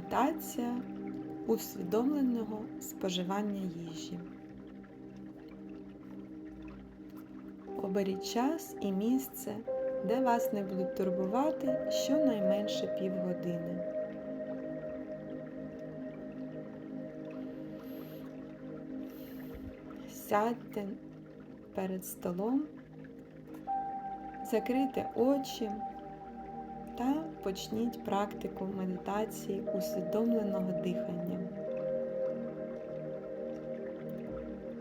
Медитація усвідомленого споживання їжі. Оберіть час і місце, де вас не будуть турбувати щонайменше півгодини. Сядьте перед столом, закрийте очі та почніть практику медитації усвідомленого дихання.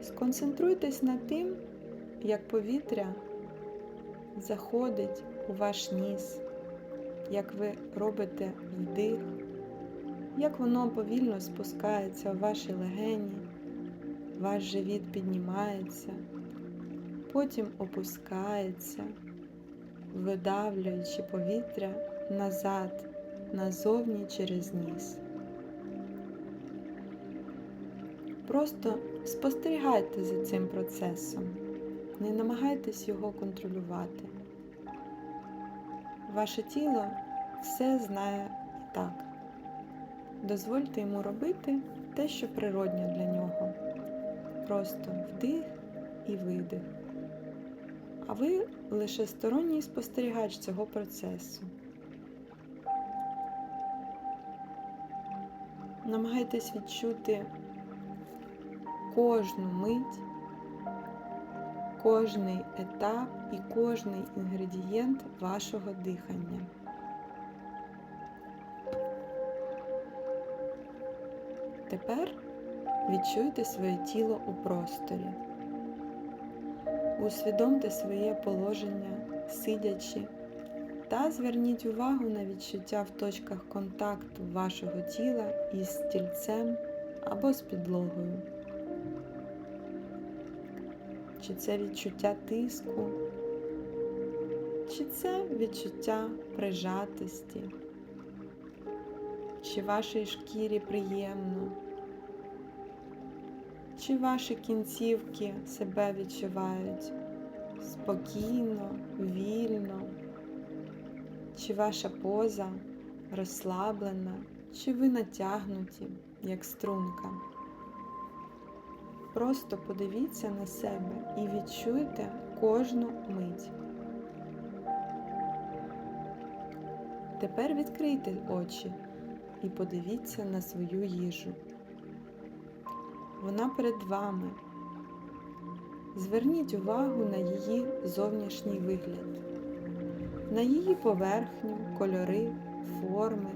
Сконцентруйтесь на тим, як повітря заходить у ваш ніс, як ви робите вдих, як воно повільно спускається у ваші легені, ваш живіт піднімається, потім опускається, видавлюючи повітря назад, назовні через ніс. Просто спостерігайте за цим процесом, не намагайтесь його контролювати. Ваше тіло все знає і так. Дозвольте йому робити те, що природньо для нього. Просто вдих і видих. А ви лише сторонній спостерігач цього процесу. Намагайтесь відчути кожну мить, кожний етап і кожний інгредієнт вашого дихання. Тепер відчуйте своє тіло у просторі. Усвідомте своє положення, сидячи, та зверніть увагу на відчуття в точках контакту вашого тіла із стільцем або з підлогою. Чи це відчуття тиску, чи це відчуття прижатості, чи вашій шкірі приємно, чи ваші кінцівки себе відчувають спокійно, вільно, чи ваша поза розслаблена, чи ви натягнуті, як струнка. Просто подивіться на себе і відчуйте кожну мить. Тепер відкрийте очі і подивіться на свою їжу. Вона перед вами. Зверніть увагу на її зовнішній вигляд, на її поверхню, кольори, форми,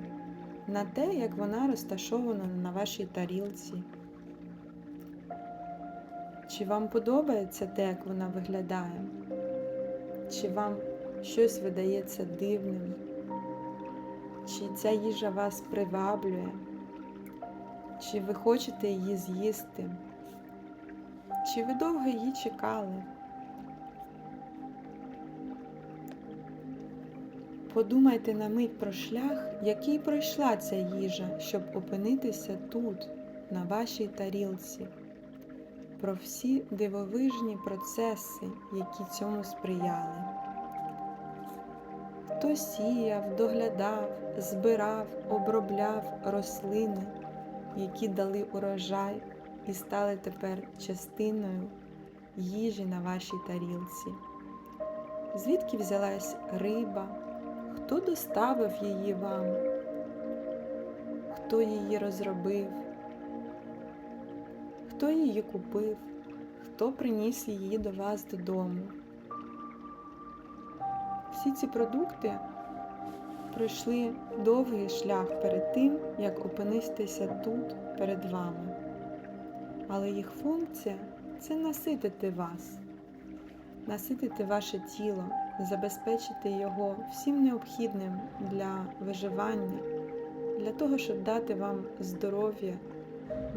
на те, як вона розташована на вашій тарілці. Чи вам подобається те, як вона виглядає? Чи вам щось видається дивним? Чи ця їжа вас приваблює? Чи ви хочете її з'їсти? Чи ви довго її чекали? Подумайте на мить про шлях, який пройшла ця їжа, щоб опинитися тут, на вашій тарілці, про всі дивовижні процеси, які цьому сприяли. Хто сіяв, доглядав, збирав, обробляв рослини, які дали урожай і стали тепер частиною їжі на вашій тарілці. Звідки взялась риба? Хто доставив її вам? Хто її розробив? Хто її купив? Хто приніс її до вас додому? Всі ці продукти пройшли довгий шлях перед тим, як опинитися тут перед вами. Але їх функція це наситити вас, наситити ваше тіло, забезпечити його всім необхідним для виживання, для того, щоб дати вам здоров'я,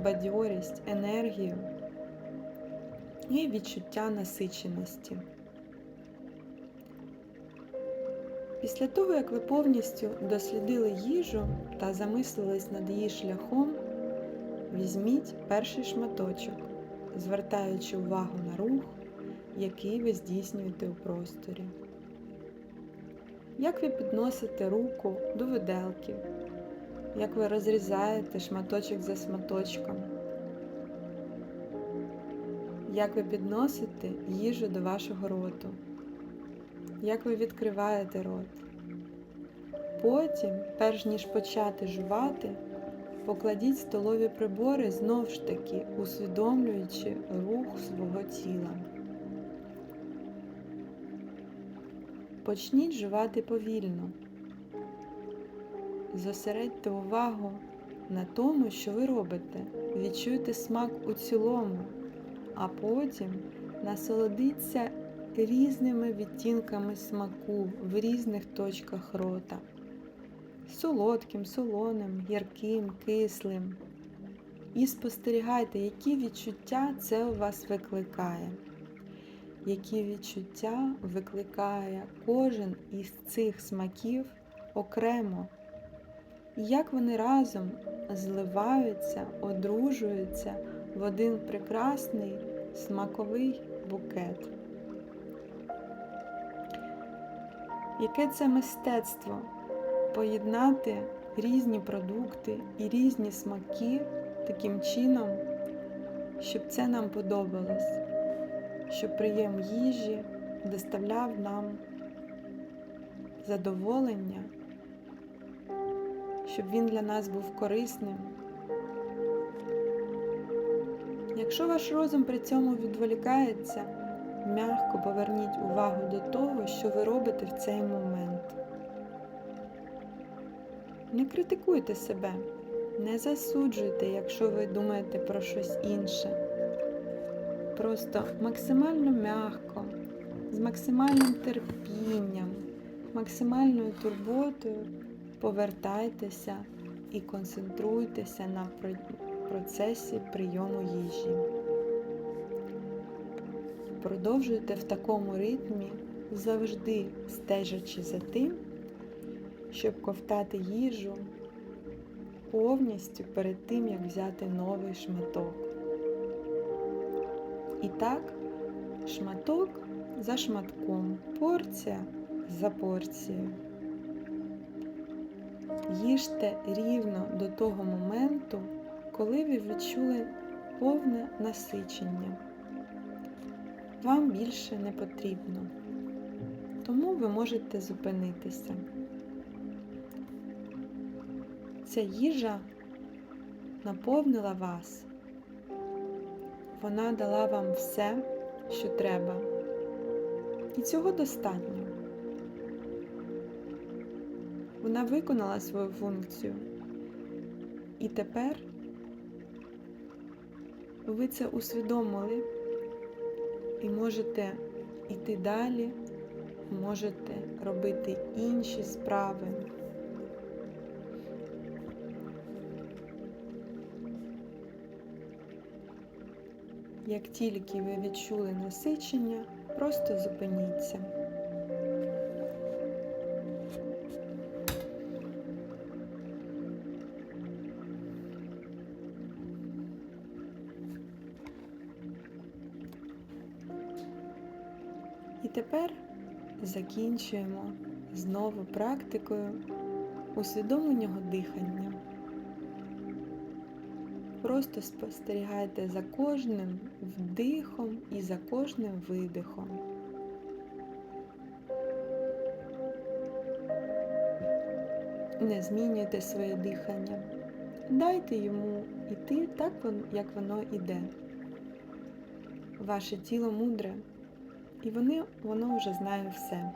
бадьорість, енергію і відчуття насиченості. Після того, як ви повністю дослідили їжу та замислились над її шляхом, візьміть перший шматочок, звертаючи увагу на рух, який ви здійснюєте у просторі. Як ви підносите руку до виделки, як ви розрізаєте шматочок за шматочком, як ви підносите їжу до вашого роту, як ви відкриваєте рот. Потім, перш ніж почати жувати, покладіть столові прибори знов ж таки, усвідомлюючи рух свого тіла. Почніть жувати повільно. Зосередьте увагу на тому, що ви робите. Відчуйте смак у цілому, а потім насолодіться різними відтінками смаку в різних точках рота. Солодким, солоним, гірким, кислим. І спостерігайте, які відчуття це у вас викликає. Які відчуття викликає кожен із цих смаків окремо і як вони разом зливаються, одружуються в один прекрасний смаковий букет. Яке це мистецтво поєднати різні продукти і різні смаки таким чином, щоб це нам подобалось, щоб прийом їжі доставляв нам задоволення щоб він для нас був корисним. Якщо ваш розум при цьому відволікається, м'яко поверніть увагу до того, що ви робите в цей момент. Не критикуйте себе, не засуджуйте, якщо ви думаєте про щось інше. Просто максимально м'яко, з максимальним терпінням, максимальною турботою повертайтеся і концентруйтеся на процесі прийому їжі. Продовжуйте в такому ритмі, завжди стежачи за тим, щоб ковтати їжу повністю перед тим, як взяти новий шматок. І так, шматок за шматком, порція за порцією їжте рівно до того моменту, коли ви відчули повне насичення. Вам більше не потрібно, тому ви можете зупинитися. Ця їжа наповнила вас. Вона дала вам все, що треба. І цього достатньо. Вона виконала свою функцію. І тепер ви це усвідомили і можете йти далі, можете робити інші справи. Як тільки ви відчули насичення, просто зупиніться. Тепер закінчуємо знову практикою усвідомленого дихання. Просто спостерігайте за кожним вдихом і за кожним видихом. Не змінюйте своє дихання. Дайте йому йти так, як воно йде. Ваше тіло мудре і вони, воно вже знає все.